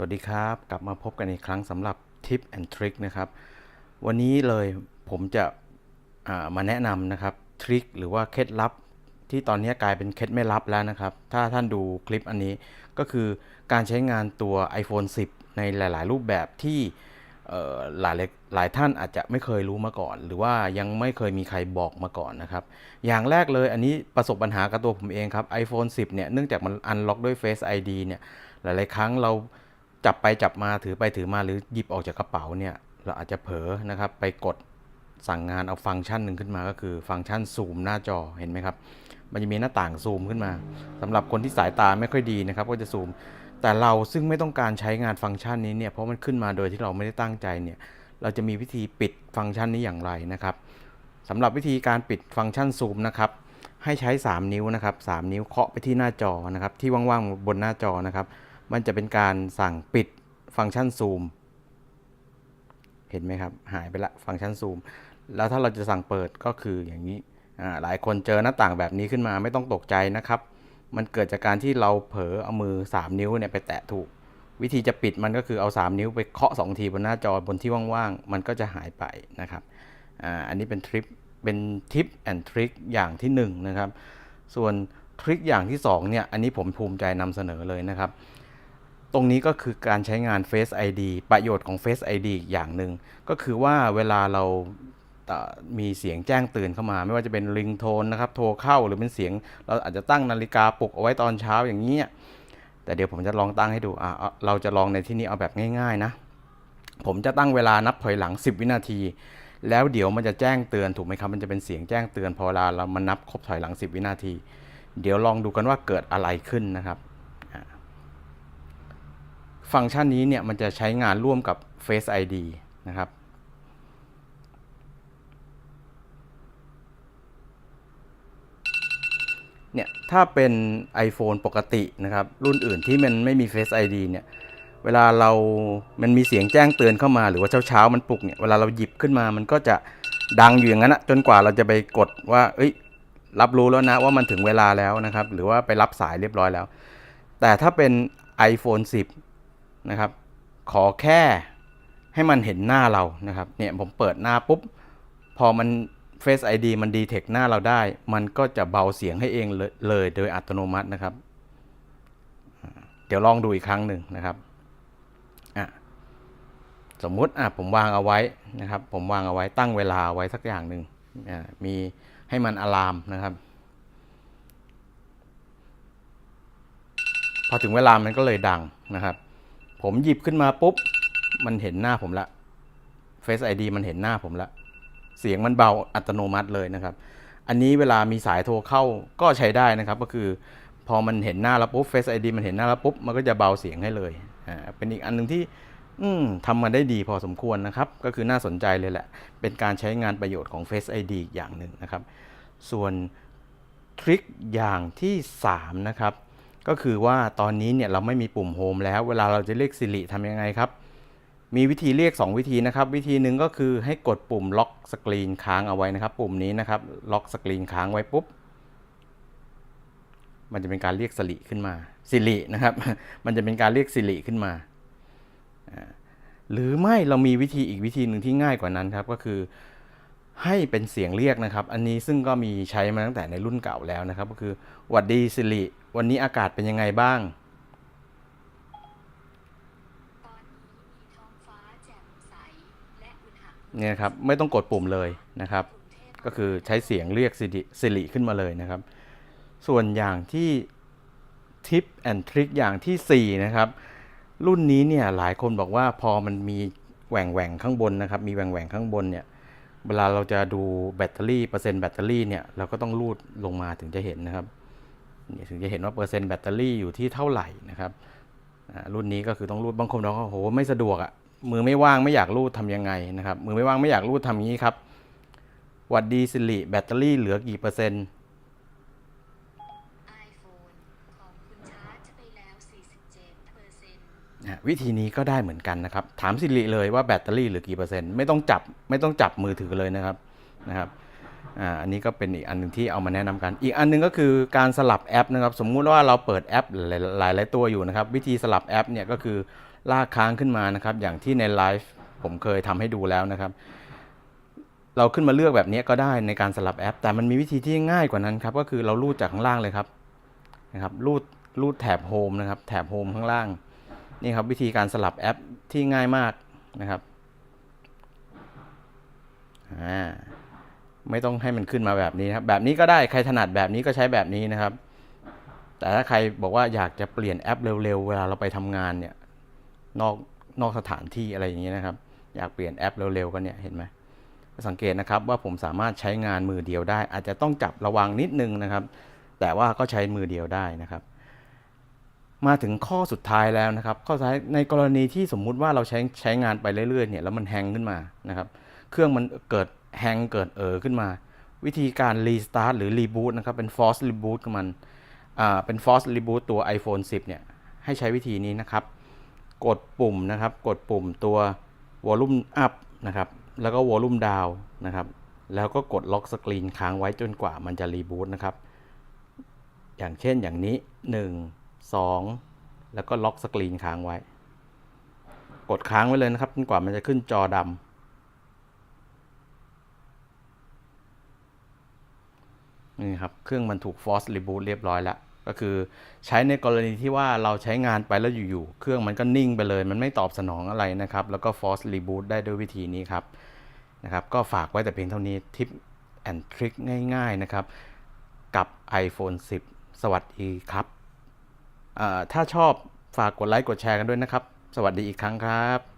สวัสดีครับ กลับมาพบกันอีกครั้งสำหรับ Tip and Trick นะครับ วันนี้เลยผมจะามาแนะนำนะครับทริคหรือว่าเคล็ดลับ ที่ตอนนี้กลายเป็นเคล็ดไม่ลับแล้วนะครับ ถ้าท่านดูคลิปอันนี้ก็คือการใช้งานตัว iPhone 10 ในหลาย ๆ รูปแบบที่หลายหลายท่านอาจจะไม่เคยรู้มาก่อน หรือว่ายังไม่เคยมีใครบอกมาก่อนนะครับ อย่างแรกเลยอันนี้ประสบปัญหากับตัวผมเองครับ iPhone 10 เนี่ยเนื่องจากมันอันล็อกด้วย Face ID เนี่ยหลาย ๆ ครั้งเรา จับไปจับมาถือไปถือมาหรือหยิบออกจากกระเป๋าเนี่ยเราอาจจะเผลอนะครับไปกดสั่งงานเอาฟังก์ชันหนึ่งขึ้นมาก็คือฟังก์ชันซูมหน้าจอเห็นไหมครับ มันจะมีหน้าต่างซูมขึ้นมาสำหรับคนที่สายตาไม่ค่อยดีนะครับ ก็จะซูม แต่เราซึ่งไม่ต้องการใช้งานฟังก์ชันนี้เนี่ยเพราะมันขึ้นมาโดยที่เราไม่ได้ตั้งใจเนี่ยเราจะมีวิธีปิดฟังก์ชันนี้อย่างไรนะครับสำหรับวิธีการปิดฟังก์ชันซูมนะครับให้ใช้ 3 นิ้วนะครับ3นิ้วเคาะไปที่หน้าจอนะครับที่ว่างๆบนหน้าจอนะครับ มันจะเป็นการสั่งปิดฟังก์ชันซูม เห็นไหมครับ หายไปละฟังก์ชันซูม แล้วถ้าเราจะสั่งเปิดก็คืออย่างนี้ หลายคนเจอหน้าต่างแบบนี้ขึ้นมาไม่ต้องตกใจนะครับ มันเกิดจากการที่เราเผลอเอามือ 3 นิ้วเนี่ยไปแตะถูก วิธีจะปิดมันก็คือเอา 3 นิ้วไปเคาะ 2 ทีบนหน้าจอบนที่ว่างๆ มันก็จะหายไปนะครับออันนี้เป็นทริปเป็นทิปแอนทริคอย่างที่1นะครับ ส่วนทริคอย่างที่2เนี่ย อันนี้ผมภูมิใจนำเสนอเลยนะครับ ตรงนี้ก็คือการใช้งาน Face ID ประโยชน์ของ Face ID อีกอย่างหนึ่งก็คือว่าเวลาเรามีเสียงแจ้งเตือนเข้ามา ไม่ว่าจะเป็นริงโทนนะครับโทรเข้าหรือเป็นเสียง เราอาจจะตั้งนาฬิกาปลุกเอาไว้ตอนเช้าอย่างนี้แต่เดี๋ยวผมจะลองตั้งให้ดูอะเอาเราจะลองในที่นี้เอาแบบง่าย ๆ นะ ผมจะตั้งเวลานับถอยหลัง 10 วินาที แล้วเดี๋ยวมันจะแจ้งเตือนถูกไหมครับมันจะเป็นเสียงแจ้งเตือนพอเวลาเรามันนับครบถอยหลัง 10 วินาที เดี๋ยวลองดูกันว่าเกิดอะไรขึ้นนะครับ ฟังก์ชันนี้เนี่ยมันจะใช้งานร่วมกับ Face ID นะครับ เนี่ยถ้าเป็น iPhone ปกตินะครับ รุ่นอื่นที่มันไม่มี Face ID เนี่ย เวลาเรา มันมีเสียงแจ้งเตือนเข้ามาหรือว่าเช้าๆมันปลุกเนี่ย เวลาเราหยิบขึ้นมามันก็จะดังอยู่อย่างนั้นนะจนกว่าเราจะไปกดว่า เอ้ย รับรู้แล้วนะว่ามันถึงเวลาแล้วนะครับ หรือว่าไปรับสายเรียบร้อยแล้ว แต่ถ้าเป็น iPhone 10 นะครับ ขอแค่ให้มันเห็นหน้าเรานะครับ เนี่ยผมเปิดหน้าปุ๊บ พอมัน Face ID มันดีเทคหน้าเราได้ มันก็จะเบาเสียงให้เองเลยโดยอัตโนมัตินะครับ เดี๋ยวลองดูอีกครั้งหนึ่งนะครับสมมุติอะผมวางเอาไว้นะครับ ผมวางเอาไว้ตั้งเวลาไว้สักอย่างหนึ่งมีให้มันอะลามนะครับ พอถึงเวลามันก็เลยดังนะครับ ผมหยิบขึ้นมาปุ๊บ มันเห็นหน้าผมละ Face ID มันเห็นหน้าผมละ เสียงมันเบาอัตโนมัติเลยนะครับ อันนี้เวลามีสายโทรเข้าก็ใช้ได้นะครับ ก็คือพอมันเห็นหน้าแล้วปุ๊บ Face ID มันเห็นหน้าแล้วปุ๊บ มันก็จะเบาเสียงให้เลย อ่า เป็นอีกอันหนึ่งที่อืมทำมาได้ดีพอสมควรนะครับ ก็คือน่าสนใจเลยแหละ เป็นการใช้งานประโยชน์ของ Face ID อีกอย่างหนึ่งนะครับ ส่วนทริคอย่างที่ 3 นะครับ ก็คือว่าตอนนี้เนี่ยเราไม่มีปุ่มโฮมแล้ว เวลาเราจะเรียก Siri ทำยังไงครับ มีวิธีเรียก 2 วิธีนะครับ วิธีหนึ่งก็คือให้กดปุ่มล็อกสกรีนค้างเอาไว้นะครับ ปุ่มนี้นะครับล็อกสกรีนค้างไว้ปุ๊บ มันจะเป็นการเรียก Siri ขึ้นมา Siri นะครับ มันจะเป็นการเรียก Siri ขึ้นมาอ่าหรือไม่เรามีวิธีอีกวิธีหนึ่งที่ง่ายกว่านั้นครับก็คือ ให้เป็นเสียงเรียกนะครับ อันนี้ซึ่งก็มีใช้มาตั้งแต่ในรุ่นเก่าแล้วนะครับ ก็คือหวัดดี Siri วันนี้อากาศเป็นยังไงบ้างตอนนี้มีท้องฟ้าแจ่มใสและอุณหภูมิเนี่ยนะครับไม่ต้องกดปุ่มเลยนะครับกรุงเทพก็คือใช้เสียงเรียกสิริสิริขึ้นมาเลยนะครับ ส่วนอย่างที่ทิปแอนทริคอย่างที่ 4 นะครับ รุ่นนี้เนี่ยหลายคนบอกว่าพอมันมีแหว่งแหว่งๆข้างบนนะครับ มีแหว่งแหว่งๆข้างบนเนี่ย เวลาเราจะดูแบตเตอรี่เปอร์เซ็นต์แบตเตอรี่เนี่ยเราก็ต้องรูดลงมาถึงจะเห็นนะครับถึงจะเห็นว่าเปอร์เซ็นต์แบตเตอรี่อยู่ที่เท่าไหร่นะครับรุ่นนี้ก็คือต้องรูดบางคนเราโอ้โหไม่สะดวกอะ่ะมือไม่ว่างไม่อยากรูดทำยังไงนะครับมือไม่ว่างไม่อยากรูดทำอย่างี้ครับวัดดีสิริแบตเตอรี่เหลือกี่เปอร์เซ็นต์ ไอโฟนของคุณชาร์จไปแล้ว 47เปอร์เซ็นต์ อะ วิธีนี้ก็ได้เหมือนกันนะครับ ถามสิริเลยว่าแบตเตอรี่เหลือกี่เปอร์เซ็นต์ไม่ต้องจับไม่ต้องจับมือถือเลยนะครับนะครับอันนี้ก็เป็นอีกอันหนึ่งที่เอามาแนะนำกัน อีกอันหนึงก็คือการสลับแอปนะครับ สมมุติว่าเราเปิดแอปหลายหลายตัวอยู่นะครับ วิธีสลับแอปเนี่ยก็คือลากค้างขึ้นมานะครับ อย่างที่ในไลฟ์ผมเคยทำให้ดูแล้วนะครับ เราขึ้นมาเลือกแบบนี้ก็ได้ในการสลับแอป แต่มันมีวิธีที่ง่ายกว่านั้นครับ ก็คือเราลูดจากข้างล่างเลยครับนะครับลูดลูดแถบโฮมนะครับ แถบโฮมข้างล่าง นี่ครับวิธีการสลับแอปที่ง่ายมากนะครับไม่ต้องให้มันขึ้นมาแบบนี้ครับ แบบนี้ก็ได้ใครถนัดแบบนี้ก็ใช้แบบนี้นะครับ แต่ถ้าใครบอกว่าอยากจะเปลี่ยนแอปเร็วๆ เวลาเราไปทำงานเนี่ยนอกนอกสถานที่อะไรอย่างนี้นะครับ อยากเปลี่ยนแอปเร็วๆก็เนี่ยเห็นไหมสังเกตนะครับว่าผมสามารถใช้งานมือเดียวได้ อาจจะต้องจับระวังนิดนึงนะครับ แต่ว่าก็ใช้มือเดียวได้นะครับ มาถึงข้อสุดท้ายแล้วนะครับ ข้อสุดท้ายในกรณีที่สมมุติว่าเราใช้ใช้งานไปเรื่อยๆเนี่ยแล้วมันแฮงขึ้นมานะครับ เครื่องมันเกิดแฮงเกิดเออขึ้นมา วิธีการรีสตาร์ทหรือรีบูตนะครับเป็น force reboot ของมันอ่าเป็น force reboot ตัว iPhone 10 เนี่ยให้ใช้วิธีนี้นะครับ กดปุ่มนะครับ กดปุ่มตัว volume up นะครับแล้วก็ volume down นะครับแล้วก็กดล็อกสกรีนค้างไว้จนกว่ามันจะรีบูตนะครับ อย่างเช่นอย่างนี้ 1 2 แล้วก็ล็อกสกรีนค้างไว้ กดค้างไว้เลยนะครับจนกว่ามันจะขึ้นจอดำนี่ครับ เครื่องมันถูก force reboot เรียบร้อยแล้ว ก็คือใช้ในกรณีที่ว่าเราใช้งานไปแล้วอยู่ๆ เครื่องมันก็นิ่งไปเลย มันไม่ตอบสนองอะไรนะครับ แล้วก็ force reboot ได้ด้วยวิธีนี้ครับนะครับ ก็ฝากไว้แต่เพียงเท่านี้ทิปแอนทริคง่าย ๆนะครับ กับ iPhone 10 สวัสดีครับ ถ้าชอบฝากกดไลค์กดแชร์กันด้วยนะครับ สวัสดีอีกครั้งครับ